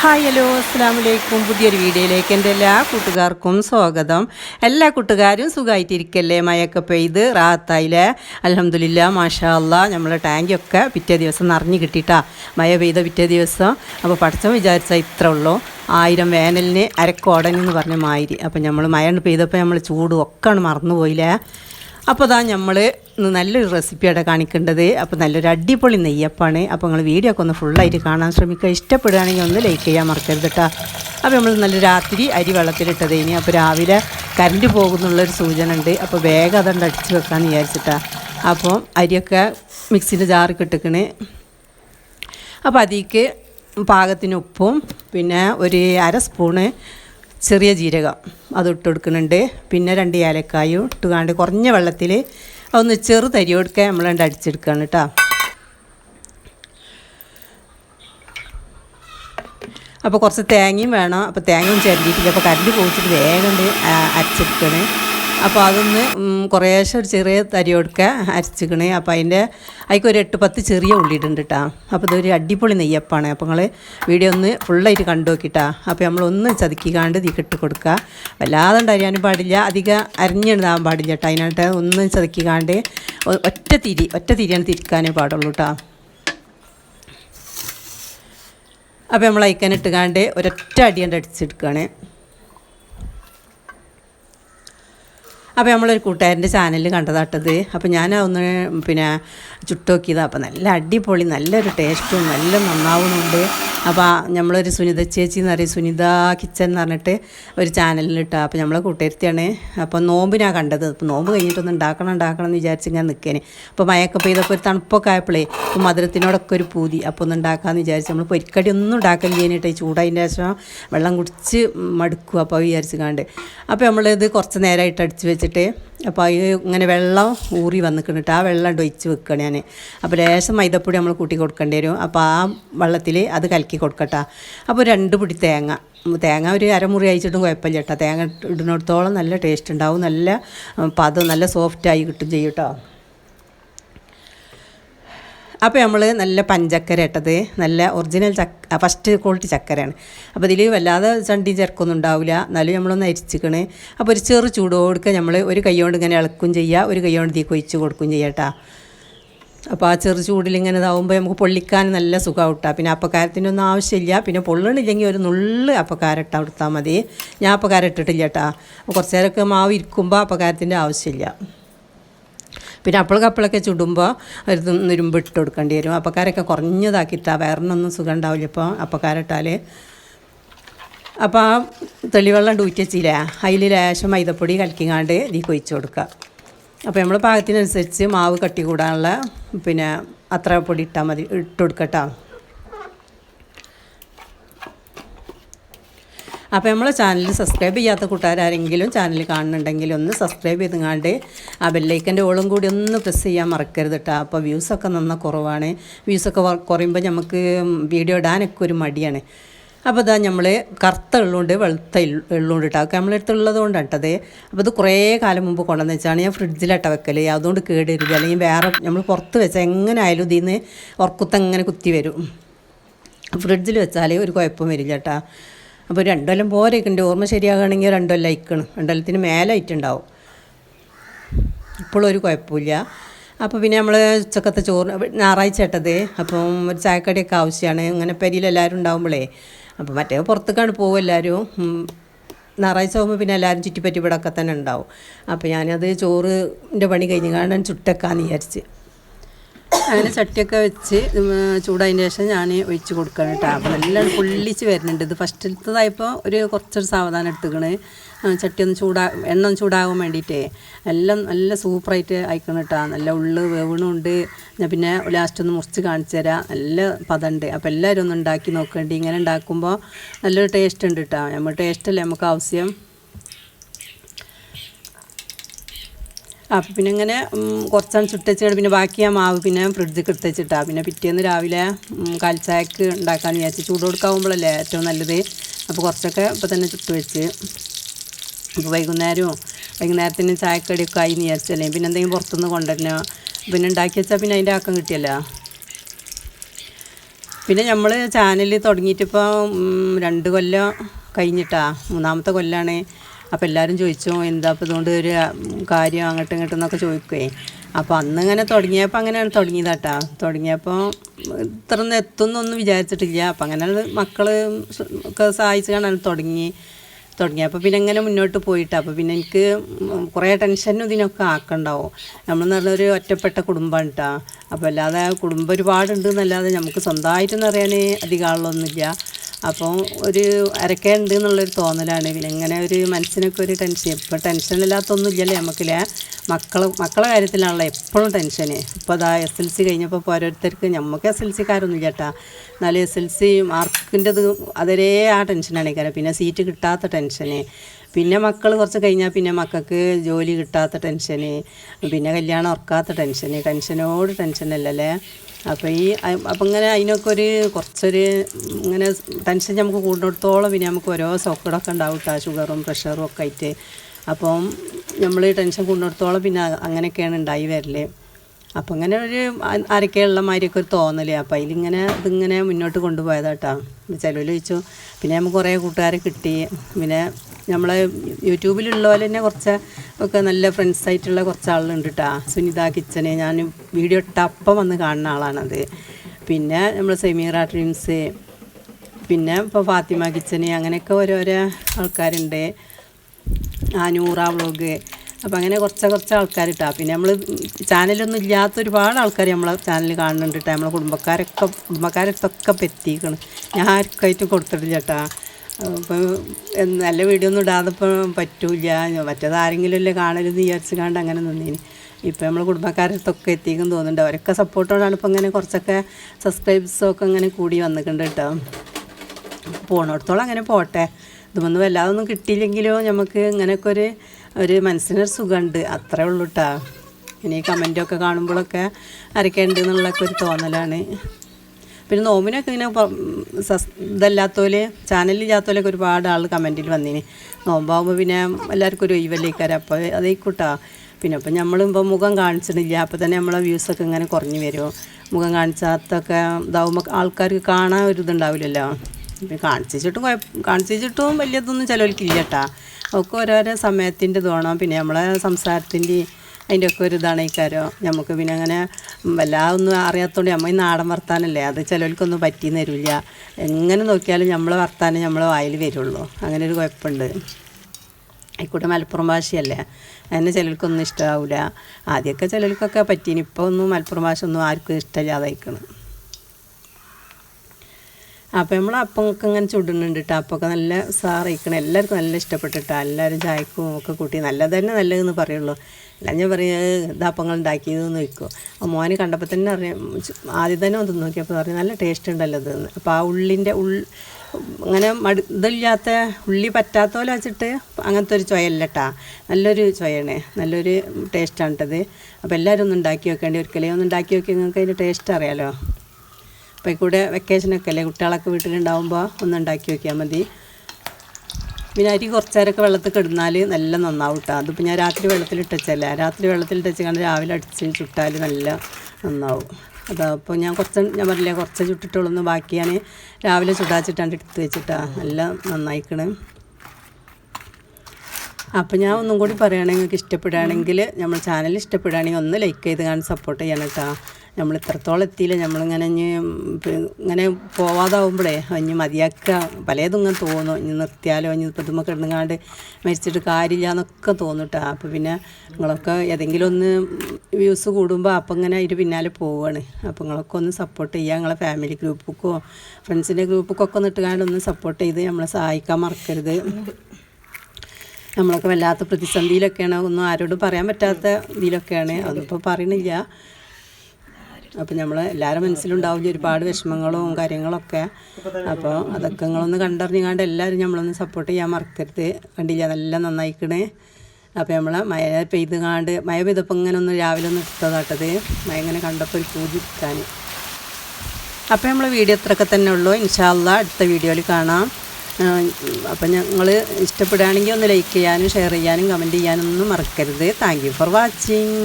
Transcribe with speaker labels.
Speaker 1: Hi hello അസ്സാം വലൈക്കും പുതിയൊരു വീഡിയോയിലേക്ക് എന്റെ എല്ലാ കൂട്ടുകാർക്കും സ്വാഗതം. എല്ലാ കൂട്ടുകാരും സുഖമായിട്ടിരിക്കല്ലേ മഴയൊക്കെ പെയ്ത് റാത്തായില്ലേ അലഹമില്ല മാഷാ അല്ലാ നമ്മളെ ടാങ്കിയൊക്കെ പിറ്റേ ദിവസം നിറഞ്ഞു കിട്ടിയിട്ടാ മഴ പെയ്ത പിറ്റേ ദിവസം. അപ്പോൾ പഠിച്ചം വിചാരിച്ചാൽ ഇത്ര ഉള്ളൂ. ആയിരം വേനലിന് അരക്കോടനെന്ന് പറഞ്ഞ മാതിരി. അപ്പം നമ്മൾ മഴ പെയ്തപ്പോൾ നമ്മൾ ചൂടും ഒക്കെ മറന്നുപോയില്ലേ? അപ്പോൾ അതാ നമ്മൾ നല്ലൊരു റെസിപ്പിയാണ് കാണിക്കേണ്ടത്. അപ്പോൾ നല്ലൊരു അടിപൊളി നെയ്യപ്പാണ്. അപ്പോൾ നിങ്ങൾ വീഡിയോ ഒക്കെ ഒന്ന് ഫുള്ളായിട്ട് കാണാൻ ശ്രമിക്കുക. ഇഷ്ടപ്പെടുകയാണെങ്കിൽ ഒന്ന് ലൈക്ക് ചെയ്യാൻ മറക്കരുത് കേട്ടോ അപ്പോൾ നമ്മൾ നല്ല രാത്രി അരി വെള്ളത്തിലിട്ടത് ഇനി അപ്പോൾ രാവിലെ കറണ്ട് പോകുന്നുള്ളൊരു സൂചന ഉണ്ട് അപ്പോൾ വേഗം അതുകൊണ്ട് അടിച്ച് വെക്കാമെന്ന് വിചാരിച്ചിട്ടാണ് അപ്പോൾ അരിയൊക്കെ മിക്സിന്റെ ജാറ് കിട്ടുക്കണ് അപ്പോൾ അതിലേക്ക് പാകത്തിന് ഉപ്പും പിന്നെ ഒരു അര സ്പൂണ് ചെറിയ ജീരകം അത് ഇട്ട് കൊടുക്കുന്നുണ്ട്. പിന്നെ രണ്ട് ഏലക്കായും ഇട്ടുകാണ്ട് കുറഞ്ഞ വെള്ളത്തിൽ ഒന്ന് ചെറു തരി കൊടുക്കുക നമ്മൾ അടിച്ചെടുക്കുകയാണ് കേട്ടോ അപ്പോൾ കുറച്ച് തേങ്ങയും വേണം. അപ്പോൾ തേങ്ങയും ചിരണ്ടിയിട്ടില്ല. അപ്പോൾ കരണ്ട് പോയിച്ചിട്ട് വേഗം അരച്ചെടുക്കണേ. അപ്പോൾ അതൊന്ന് കുറേശ്ശെ ഒരു ചെറിയ തരി കൊടുക്കുക അരച്ചിക്കണേ. അപ്പോൾ അതിന്റെ അതിലേക്ക് ഒരു എട്ട് പത്ത് ചെറിയ ഉള്ളി ഇടുന്നുണ്ട് കേട്ടോ അപ്പോൾ ഇതൊരു അടിപൊളി നെയ്യപ്പാണ്. അപ്പോൾ നിങ്ങൾ വീഡിയോ ഒന്ന് ഫുള്ളായിട്ട് കണ്ടു നോക്കിട്ടാ. അപ്പോൾ നമ്മളൊന്ന് ചതുക്കിക്കാണ്ട് തീ കെട്ടി കൊടുക്കുക വല്ലാതെ അരിയാനും പാടില്ല. അധികം അരിഞ്ഞിടാൻ പാടില്ല കേട്ടോ അതിനായിട്ട് ഒന്ന് ചതുക്കിക്കാണ്ട് ഒറ്റ തിരി ഒറ്റ തിരിയാണ് തിരിക്കാനേ പാടുള്ളൂ കേട്ടോ അപ്പോൾ നമ്മൾ അയക്കാനിട്ടുകാണ്ട് ഒരൊറ്റ അടിയാണ്ട് അടിച്ചെടുക്കുകയാണ് അപ്പോൾ നമ്മളൊരു കൂട്ടുകാരന്റെ ചാനലിൽ കണ്ടതാട്ടത്. അപ്പോൾ ഞാൻ ഒന്ന് പിന്നെ ചുട്ടോക്കിയതാണ് അപ്പോൾ നല്ല അടിപൊളി നല്ലൊരു ടേസ്റ്റും നല്ല നന്നാവുന്നുണ്ട് അപ്പോൾ നമ്മളൊരു സുനിത ചേച്ചി എന്ന് പറയും സുനിത കിച്ചൻ എന്ന് പറഞ്ഞിട്ട് ഒരു ചാനലിൽ ഇട്ടാ അപ്പോൾ നമ്മളെ കൂട്ടുകാരത്തിയാണ് അപ്പോൾ നോമ്പിനാണ് കണ്ടത്. അപ്പോൾ നോമ്പ് കഴിഞ്ഞിട്ടൊന്ന് ഉണ്ടാക്കണം ഉണ്ടാക്കണം എന്ന് വിചാരിച്ച് ഞാൻ നിൽക്കേനെ അപ്പോൾ മഴയൊക്കെ പെയ്തപ്പോൾ ഒരു തണുപ്പൊക്കെ ആയപ്പോഴേ ഇപ്പോൾ മധുരത്തിനോടൊക്കെ ഒരു പൂതി. അപ്പോൾ ഒന്ന് ഉണ്ടാക്കാമെന്ന് വിചാരിച്ച് നമ്മൾ പൊരിക്കടി ഒന്നും ഉണ്ടാക്കാൻ ചെയ്യാനായിട്ട് ചൂടതിന്റെ ശേഷം വെള്ളം കുടിച്ച് മടുക്കും അപ്പോൾ വിചാരിച്ച് കണ്ട് അപ്പോൾ നമ്മളിത് കുറച്ച് നേരമായിട്ട് അടിച്ച് വെച്ചിട്ട് അപ്പോൾ ഇങ്ങനെ വെള്ളം ഊറി വന്നിട്ട് ആ വെള്ളം ഒഴിച്ച് വെക്കുകയാണ് ഞാൻ അപ്പോൾ ലേശം മൈദപ്പൊടി നമ്മൾ കൂട്ടി കൊടുക്കേണ്ടി വരും. അപ്പോൾ ആ വെള്ളത്തിൽ അത് കലക്കി കൊടുക്കട്ടെ. അപ്പോൾ രണ്ട് പിടി തേങ്ങ. തേങ്ങ ഒരു അരമുറി അയച്ചിട്ടും കുഴപ്പമില്ല കേട്ടോ തേങ്ങ ഇടുന്നിടത്തോളം നല്ല ടേസ്റ്റ് ഉണ്ടാവും. നല്ല പദം നല്ല സോഫ്റ്റായി കിട്ടും ചെയ്യും കേട്ടോ അപ്പോൾ നമ്മൾ നല്ല പഞ്ചക്കര ഇട്ടത്. നല്ല ഒറിജിനൽ ചക്ക ഫസ്റ്റ് ക്വാളിറ്റി ചക്കരയാണ്. അപ്പോൾ ഇതിൽ വല്ലാതെ ചണ്ടി ചേർക്കൊന്നും ഉണ്ടാവില്ല എന്നാലും നമ്മളൊന്ന് അരിച്ചിക്കണേ. അപ്പോൾ ഒരു ചെറു ചൂടോടുക്കുക നമ്മൾ ഒരു കൈ കൊണ്ട് ഇങ്ങനെ ഇളക്കും ചെയ്യുക ഒരു കൈ കൊണ്ട് തീ കൊഴിച്ച് കൊടുക്കും ചെയ്യാട്ടാ അപ്പോൾ ആ ചെറു ചൂടിൽ ഇങ്ങനെ ഇതാവുമ്പോൾ നമുക്ക് പൊള്ളിക്കാൻ നല്ല സുഖം ഇട്ടാം പിന്നെ അപ്പക്കാരത്തിനൊന്നും ആവശ്യമില്ല. പിന്നെ പൊള്ളണില്ലെങ്കിൽ ഒരു നുള്ള് അപ്പക്കാരട്ട കൊടുത്താൽ മതി. ഞാൻ അപ്പക്കാരം ഇട്ടിട്ടില്ല കേട്ടാ കുറച്ച് നേരമൊക്കെ മാവ് ഇരിക്കുമ്പോൾ അപ്പക്കാരത്തിന്റെ ആവശ്യമില്ല. പിന്നെ അപ്പളൊക്കെ അപ്പളൊക്കെ ചുടുമ്പോൾ ഒരു നുരുമ്പ് ഇട്ട് കൊടുക്കേണ്ടി വരും. അപ്പക്കാരൊക്കെ കുറഞ്ഞതാക്കിയിട്ടാണ് വേറൊന്നും സുഖം ഉണ്ടാവില്ല ഇപ്പോൾ അപ്പക്കാരിട്ടാൽ അപ്പോൾ ആ തെളിവെള്ളം ഡൂറ്റച്ചില്ല അതിൽ ലേശം മൈദപ്പൊടി കലക്കിങ്ങാണ്ട് ഇതിൽ കൊഴിച്ച് കൊടുക്കുക അപ്പോൾ നമ്മൾ പാകത്തിനനുസരിച്ച് മാവ് കട്ടി കൂടാനുള്ള പിന്നെ അത്ര പൊടി ഇട്ടാൽ മതി ഇട്ട് കൊടുക്കട്ടോ. അപ്പോൾ നമ്മളെ ചാനൽ സബ്സ്ക്രൈബ് ചെയ്യാത്ത കൂട്ടുകാരെങ്കിലും ചാനൽ കാണുന്നുണ്ടെങ്കിൽ ഒന്ന് സബ്സ്ക്രൈബ് ചെയ്തുങ്ങാണ്ട് ആ ബെല്ലൈക്കന്റെ ഓളും കൂടി ഒന്ന് പ്രസ് ചെയ്യാൻ മറക്കരുത് കേട്ടോ അപ്പോൾ വ്യൂസൊക്കെ നന്ന കുറവാണ്. വ്യൂസൊക്കെ കുറയുമ്പോൾ നമുക്ക് വീഡിയോ ഇടാനൊക്കെ ഒരു മടിയാണ്. അപ്പോൾ ഇതാ നമ്മൾ കറുത്ത എള്ളുണ്ട് വെളുത്ത എള്ളുണ്ട് കേട്ടോ നമ്മളെടുത്ത് ഉള്ളത് കൊണ്ടാണ് അപ്പോൾ ഇത് കുറേ കാലം മുമ്പ് കൊണ്ടുവന്ന് വെച്ചാണ് ഞാൻ ഫ്രിഡ്ജിലിട്ട വെക്കൽ അതുകൊണ്ട് കേടരുത്. അല്ലെങ്കിൽ വേറെ നമ്മൾ പുറത്ത് വെച്ചാൽ എങ്ങനെ ആയാലും ഇതിൽ നിന്ന് ഉറക്കുത്തങ്ങനെ കുത്തി വരും. ഫ്രിഡ്ജിൽ വെച്ചാൽ ഒരു കുഴപ്പം വരില്ല കേട്ടാ അപ്പോൾ രണ്ടുകൊല്ലം പോരെ ഉണ്ട് ഓർമ്മ ശരിയാകുകയാണെങ്കിൽ രണ്ടുകൊല്ലം അയക്കണം രണ്ടുകൊല്ലത്തിന് മേലായിട്ടുണ്ടാവും ഇപ്പോഴൊരു കുഴപ്പമില്ല. അപ്പോൾ പിന്നെ നമ്മൾ ഉച്ചക്കത്തെ ചോറ് ഞായറാഴ്ച ഇട്ടത് അപ്പം ഒരു ചായക്കടിയൊക്കെ ആവശ്യമാണ് ഇങ്ങനെ പെരിയിൽ എല്ലാവരും ഉണ്ടാകുമ്പോഴേ അപ്പോൾ മറ്റേ പുറത്തേക്കാണ് പോകും എല്ലാവരും ഞായറാഴ്ച ആകുമ്പോൾ പിന്നെ എല്ലാവരും ചുറ്റിപ്പറ്റി ഇവിടെ ഒക്കെ തന്നെ ഉണ്ടാവും. അപ്പോൾ ഞാനത് ചോറിന്റെ പണി കഴിഞ്ഞ് കാണാൻ ചുട്ടക്കാന്ന് വിചാരിച്ച്. അങ്ങനെ ചട്ടിയൊക്കെ വെച്ച് ചൂടായതിന് ശേഷം ഞാൻ ഒഴിച്ച് കൊടുക്കണം കേട്ടോ. അപ്പോൾ നല്ല പൊള്ളിച്ച് വരുന്നുണ്ട്. ഇത് ഫസ്റ്റിലത്തതായപ്പോൾ ഒരു കുറച്ചൊരു സാവധാനം എടുത്തുക്കണ്. ചട്ടി ഒന്ന് ചൂടാ എണ്ണ ഒന്ന് ചൂടാകാൻ വേണ്ടിയിട്ടേ. എല്ലാം നല്ല സൂപ്പറായിട്ട് അയക്കണം കേട്ടോ നല്ല ഉള്ളു വേവണുണ്ട്. ഞാൻ പിന്നെ ലാസ്റ്റ് ഒന്ന് മുറിച്ച് കാണിച്ചു തരാം. നല്ല പദമുണ്ട് അപ്പോൾ എല്ലാവരും ഒന്ന് ഉണ്ടാക്കി നോക്കേണ്ടി. ഇങ്ങനെ ഉണ്ടാക്കുമ്പോൾ നല്ലൊരു ടേസ്റ്റ് ഉണ്ട് കേട്ടോ നമ്മൾ ടേസ്റ്റല്ലേ നമുക്ക് ആവശ്യം? അപ്പം പിന്നെ ഇങ്ങനെ കുറച്ചാണ് ചുട്ടുവെച്ചിട്ട് പിന്നെ ബാക്കി ആ മാവ് പിന്നെ ഫ്രിഡ്ജിൽ എടുത്തുവെച്ചിട്ടാണ് പിന്നെ പിറ്റേന്ന് രാവിലെ കാൽച്ചായക്ക് ഉണ്ടാക്കാമെന്ന് വിചാരിച്ചു ചൂട് കൊടുക്കാവുമ്പോഴല്ലേ ഏറ്റവും നല്ലത്. അപ്പോൾ കുറച്ചൊക്കെ ഇപ്പോൾ തന്നെ ചുട്ട് വെച്ച്. അപ്പോൾ വൈകുന്നേരവും വൈകുന്നേരത്തിന് ചായക്കടിയൊക്കെ ആയി വിചാരിച്ചല്ലേ? പിന്നെ എന്തെങ്കിലും പുറത്തുനിന്ന് കൊണ്ടുവരണോ? പിന്നെ ഉണ്ടാക്കി വെച്ചാൽ പിന്നെ അതിന്റെ ആക്കം കിട്ടിയല്ല? പിന്നെ നമ്മൾ ചാനൽ തുടങ്ങിയിട്ടിപ്പോൾ രണ്ട് കൊല്ലം കഴിഞ്ഞിട്ടാ മൂന്നാമത്തെ കൊല്ലമാണ് അപ്പോൾ എല്ലാവരും ചോദിച്ചു എന്താ അപ്പോൾ ഇതുകൊണ്ട് ഒരു കാര്യം അങ്ങോട്ടും ഇങ്ങോട്ടും എന്നൊക്കെ ചോദിക്കുവേ. അപ്പോൾ അന്ന് ഇങ്ങനെ തുടങ്ങിയപ്പോൾ അങ്ങനെയാണ് തുടങ്ങിയതാട്ടാ. തുടങ്ങിയപ്പോൾ ഇത്ര എത്തുന്നൊന്നും വിചാരിച്ചിട്ടില്ല. അപ്പം അങ്ങനെ മക്കൾ ഒക്കെ സഹായിച്ച് കാണാൻ തുടങ്ങി. തുടങ്ങിയപ്പോൾ പിന്നെ ഇങ്ങനെ മുന്നോട്ട് പോയിട്ട് അപ്പോൾ പിന്നെ എനിക്ക് കുറേ ടെൻഷനും ഇതിനൊക്കെ ആക്കണ്ടാവും. നമ്മൾ നല്ലൊരു ഒറ്റപ്പെട്ട കുടുംബമാണ് കേട്ടോ അപ്പോൾ അല്ലാതെ കുടുംബം ഒരുപാടുണ്ട് എന്നല്ലാതെ നമുക്ക് സ്വന്തമായിട്ടെന്ന് പറയാൻ അധികം ആളൊന്നുമില്ല അപ്പോൾ ഒരു അരക്കുണ്ട് എന്നുള്ളൊരു തോന്നലാണ്. ഇങ്ങനെ ഒരു മനസ്സിനൊക്കെ ഒരു ടെൻഷൻ ഇപ്പോൾ ടെൻഷനില്ലാത്തൊന്നും ഇല്ലല്ലേ നമുക്കില്ലേ? മക്കളെ മക്കളെ കാര്യത്തിലാണല്ലോ എപ്പോഴും ടെൻഷന് ഇപ്പോൾ അതാ എസ് എൽ സി കഴിഞ്ഞപ്പോൾ ഓരോരുത്തർക്ക് നമുക്ക് എസ് എൽ സിക്കാരൊന്നും ചേട്ടാ എന്നാലും എസ് എൽ സി മാർക്കിന്റെത് അതരേ ആ ടെൻഷനാണ് കാരണം പിന്നെ സീറ്റ് കിട്ടാത്ത ടെൻഷന് പിന്നെ മക്കൾ കുറച്ച് കഴിഞ്ഞാൽ പിന്നെ മക്കൾക്ക് ജോലി കിട്ടാത്ത ടെൻഷന് പിന്നെ കല്യാണം ഉറക്കാത്ത ടെൻഷന് ടെൻഷനോട് ടെൻഷനല്ലല്ലേ അപ്പോൾ ഈ അപ്പം ഇങ്ങനെ അതിനൊക്കെ ഒരു കുറച്ചൊരു ഇങ്ങനെ ടെൻഷൻ നമുക്ക് കൂടുന്നിടത്തോളം പിന്നെ നമുക്ക് ഓരോ സോക്കടൊക്കെ ഉണ്ടാവും കേട്ടോ ഷുഗറും പ്രഷറും ഒക്കെ ആയിട്ട്. അപ്പം നമ്മൾ ടെൻഷൻ കൂടുന്നിടത്തോളം പിന്നെ അങ്ങനെയൊക്കെയാണ് ഉണ്ടായി വരൽ. അപ്പം ഇങ്ങനെ ഒരു അരക്കെയുള്ള മാതിരിയൊക്കെ ഒരു തോന്നലേ. അപ്പം അതിലിങ്ങനെ ഇതിങ്ങനെ മുന്നോട്ട് കൊണ്ടുപോയതാട്ടോ. ചിലവിൽ ചോദിച്ചു. പിന്നെ നമുക്ക് കുറേ കൂട്ടുകാരെ കിട്ടി. പിന്നെ നമ്മളെ യൂട്യൂബിലുള്ള പോലെ തന്നെ കുറച്ച് ഒക്കെ നല്ല ഫ്രണ്ട്സ് ആയിട്ടുള്ള കുറച്ച് ആളുണ്ട് കേട്ടോ സുനിത കിച്ചന് ഞാൻ വീഡിയോ ഇട്ട അപ്പം വന്ന് കാണുന്ന ആളാണത് പിന്നെ നമ്മൾ സെമീറ ട്രീംസ് പിന്നെ ഇപ്പോൾ ഫാത്തിമ കിച്ചന് അങ്ങനെയൊക്കെ ഓരോരോ ആൾക്കാരുണ്ട്. ആ നൂറ വ്ളോഗ് അപ്പോൾ അങ്ങനെ കുറച്ച് കുറച്ച് ആൾക്കാർ ഇട്ടാ പിന്നെ നമ്മൾ ചാനലൊന്നും ഇല്ലാത്ത ഒരുപാട് ആൾക്കാർ നമ്മളെ ചാനൽ കാണുന്നുണ്ട് കേട്ടോ നമ്മളെ കുടുംബക്കാരൊക്കെ കുടുംബക്കാരടുത്തൊക്കെ പെത്തിക്കണം ഞാൻ ആർക്കായിട്ടും കൊടുത്തിട്ടില്ല ചേട്ടാ അപ്പോൾ നല്ല വീഡിയോ ഒന്നും ഇടാതെ ഇപ്പോൾ പറ്റൂല മറ്റേത് ആരെങ്കിലും അല്ലേ കാണരുതെന്ന് വിചാരിച്ച് കണ്ട് അങ്ങനെ നിന്നീന്. ഇപ്പോൾ നമ്മൾ കുടുംബക്കാരത്തൊക്കെ എത്തിക്കും തോന്നുന്നുണ്ട്. അവരൊക്കെ സപ്പോർട്ടോടാണ് ഇപ്പോൾ ഇങ്ങനെ കുറച്ചൊക്കെ സബ്സ്ക്രൈബ്സൊക്കെ ഇങ്ങനെ കൂടി വന്നിട്ടുണ്ട് കേട്ടോ പോണോടത്തോളം അങ്ങനെ പോട്ടെ. ഇതൊന്നും വല്ലാതൊന്നും കിട്ടിയില്ലെങ്കിലോ നമുക്ക് ഇങ്ങനെയൊക്കെ ഒരു ഒരു മനസ്സിനൊരു സുഖമുണ്ട്. അത്രേ ഉള്ളൂ കേട്ടോ ഇനി കമന്റൊക്കെ കാണുമ്പോഴൊക്കെ അരക്കേണ്ടത് എന്നുള്ളൊക്കെ ഒരു തോന്നലാണ്. പിന്നെ നോമ്പിനൊക്കെ ഇങ്ങനെ സസ് ഇതല്ലാത്തോൽ ചാനലില്ലാത്തോലൊക്കെ ഒരുപാട് ആൾ കമന്റിൽ വന്നിന്. നോമ്പാകുമ്പോൾ പിന്നെ എല്ലാവർക്കും ഒരു ഒഴിവല്ലേക്കാരം. അപ്പോൾ അതേക്കൂട്ടാ. പിന്നെ അപ്പം നമ്മളിപ്പോൾ മുഖം കാണിച്ചിട്ടില്ല. അപ്പോൾ തന്നെ നമ്മളെ വ്യൂസൊക്കെ ഇങ്ങനെ കുറഞ്ഞു വരും. മുഖം കാണിച്ചാത്തൊക്കെ ഇതാവുമ്പോൾ ആൾക്കാർക്ക് കാണാൻ ഒരു ഇതുണ്ടാവില്ലല്ലോ. പിന്നെ കാണിച്ചിട്ടും കുഴപ്പം കാണിച്ചിട്ടും വലിയതൊന്നും ചിലവർക്കില്ല കേട്ടാ ഒക്കെ ഓരോരോ സമയത്തിന്റെ തോണം പിന്നെ നമ്മളെ സംസാരത്തിന്റെ അതിന്റെ ഒക്കെ ഒരു ഇതാണ് ഇക്കാരോ നമുക്ക് പിന്നെ അങ്ങനെ വല്ലാതെ ഒന്നും അറിയാത്തതുകൊണ്ട് നമ്മൾ ഈ നാടൻ വർത്താനല്ലേ? അത് ചിലവർക്കൊന്നും പറ്റി തരില്ല എങ്ങനെ നോക്കിയാലും നമ്മളെ വർത്താനം നമ്മളെ വായിൽ വരുള്ളൂ. അങ്ങനെ ഒരു കുഴപ്പമുണ്ട്. ആയിക്കോട്ടെ മലപ്പുറം ഭാഷയല്ലേ? അതിന് ചിലർക്കൊന്നും ഇഷ്ടമാവില്ല ആദ്യമൊക്കെ ചിലർക്കൊക്കെ പറ്റീന് ഇപ്പോൾ ഒന്നും മലപ്പുറം ഭാഷ ഒന്നും ആർക്കും ഇഷ്ടമില്ലാതായിക്കണം. അപ്പോൾ നമ്മൾ അപ്പമൊക്കെ ഇങ്ങനെ ചുടുന്നുണ്ട് കേട്ടോ അപ്പമൊക്കെ നല്ല സാറിയിക്കണം. എല്ലാവർക്കും നല്ല ഇഷ്ടപ്പെട്ടിട്ടാ. എല്ലാവരും ചായക്കും ഒക്കെ കൂട്ടി നല്ലത് തന്നെ നല്ലതെന്ന് പറയുള്ളൂ. അല്ല ഞാൻ പറയുക ഇത് അപ്പങ്ങൾ ഉണ്ടാക്കിയതെന്ന് വയ്ക്കുമോ അപ്പോൾ മോന് കണ്ടപ്പോൾ തന്നെ അറിയാം ആദ്യം തന്നെ ഒന്ന് നോക്കിയപ്പോൾ പറഞ്ഞു നല്ല ടേസ്റ്റ് ഉണ്ടല്ലോ ഇതെന്ന് അപ്പോൾ ആ ഉള്ളിന്റെ ഉൾ അങ്ങനെ മടു ഇതില്ലാത്ത ഉള്ളി പറ്റാത്ത പോലെ വെച്ചിട്ട് അങ്ങനത്തെ ഒരു ചൊയല്ല കേട്ടാ നല്ലൊരു ചൊയാണ് നല്ലൊരു ടേസ്റ്റാണ് കേട്ടത് അപ്പോൾ എല്ലാവരും ഒന്ന് ഉണ്ടാക്കി വെക്കേണ്ടി ഒരിക്കലേ ഒന്ന് ഉണ്ടാക്കി വെക്കി നിങ്ങൾക്ക് അതിന്റെ ടേസ്റ്റ് അറിയാലോ. അപ്പോൾ കൂടെ വെക്കേഷനൊക്കെ അല്ലേ? കുട്ടികളൊക്കെ വീട്ടിലുണ്ടാവുമ്പോൾ ഒന്ന് ഉണ്ടാക്കി മതി. പിന്നെ അരി കുറച്ച് നേരമൊക്കെ വെള്ളത്തിൽ കിടന്നാൽ നല്ല നന്നാവും കേട്ടോ അതിപ്പോൾ ഞാൻ രാത്രി വെള്ളത്തിലിട്ടച്ചല്ലേ രാത്രി വെള്ളത്തിലിട്ടച്ച് കണ്ട് രാവിലെ അടിച്ച് ചുട്ടാൽ നല്ല നന്നാവും. അതാ അതപ്പോൾ ഞാൻ കുറച്ച് ഞാൻ പറഞ്ഞില്ലേ കുറച്ച് ചുട്ടിട്ടുള്ളൂ ബാക്കി ഞാൻ രാവിലെ ചുടാച്ചിട്ടാണ്ട് എടുത്ത് വെച്ചിട്ടാ നല്ല നന്നായിക്കണ്. അപ്പോൾ ഞാൻ ഒന്നും കൂടി പറയുകയാണെങ്കിൽ നിങ്ങൾക്ക് ഇഷ്ടപ്പെടുകയാണെങ്കിൽ നമ്മൾ ചാനൽ ഇഷ്ടപ്പെടുകയാണെങ്കിൽ ഒന്ന് ലൈക്ക് ചെയ്ത് കാണാൻ സപ്പോർട്ട് ചെയ്യണം കേട്ടോ. നമ്മൾ ഇത്രത്തോളം എത്തിയില്ല? നമ്മളിങ്ങനെ ഇനി ഇങ്ങനെ പോവാതാവുമ്പോഴേ ഇനി മതിയാക്കുക. പലതും ഇങ്ങനെ തോന്നും. ഇനി നിർത്തിയാലോ? ഇനി പുതുമ കിടന്നുകാണ്ട് മരിച്ചിട്ട് കാര്യമില്ല എന്നൊക്കെ തോന്നിട്ടാ. അപ്പോൾ പിന്നെ നിങ്ങളൊക്കെ ഏതെങ്കിലും ഒന്ന് വ്യൂസ് കൂടുമ്പോൾ അപ്പം ഇങ്ങനെ അതിന് പിന്നാലെ പോവുകയാണ് അപ്പോൾ നിങ്ങളൊക്കെ ഒന്ന് സപ്പോർട്ട് ചെയ്യുക നിങ്ങളെ ഫാമിലി ഗ്രൂപ്പൊക്കോ ഫ്രണ്ട്സിന്റെ ഗ്രൂപ്പൊക്കെ ഒന്ന് ഇട്ടുകാണ്ട് ഒന്ന് സപ്പോർട്ട് ചെയ്ത് നമ്മളെ സഹായിക്കാൻ മറക്കരുത്. നമ്മളൊക്കെ വല്ലാത്ത പ്രതിസന്ധിയിലൊക്കെയാണ്. ഒന്നും ആരോടും പറയാൻ പറ്റാത്ത ഇതിലൊക്കെയാണ്. അതിപ്പോൾ പറയണില്ല. അപ്പോൾ നമ്മൾ എല്ലാവരും മനസ്സിലുണ്ടാവില്ല ഒരുപാട് വിഷമങ്ങളും കാര്യങ്ങളൊക്കെ. അപ്പോൾ അതൊക്കെ നിങ്ങളൊന്ന് കണ്ടറിഞ്ഞാണ്ട് എല്ലാവരും നമ്മളൊന്ന് സപ്പോർട്ട് ചെയ്യാൻ മറക്കരുത്. കണ്ടില്ല? നല്ല നന്നായിക്കണേ. അപ്പോൾ നമ്മൾ മഴ പെയ്ത് കാണ്ട് മഴ പെയ്തപ്പോൾ ഇങ്ങനെ ഒന്ന് രാവിലെ ഒന്ന് എടുത്തതാട്ടത് മഴ ഇങ്ങനെ കണ്ടപ്പോൾ ഒരു പൂജ അപ്പോൾ നമ്മൾ വീഡിയോ ഇത്രയൊക്കെ തന്നെ ഉള്ളൂ. ഇൻഷാല്ല അടുത്ത വീഡിയോയിൽ കാണാം. അപ്പം ഞങ്ങൾ ഇഷ്ടപ്പെടുകയാണെങ്കിൽ ഒന്ന് ലൈക്ക് ചെയ്യാനും ഷെയർ ചെയ്യാനും കമന്റ് ചെയ്യാനും ഒന്നും മറക്കരുത്. Thank for watching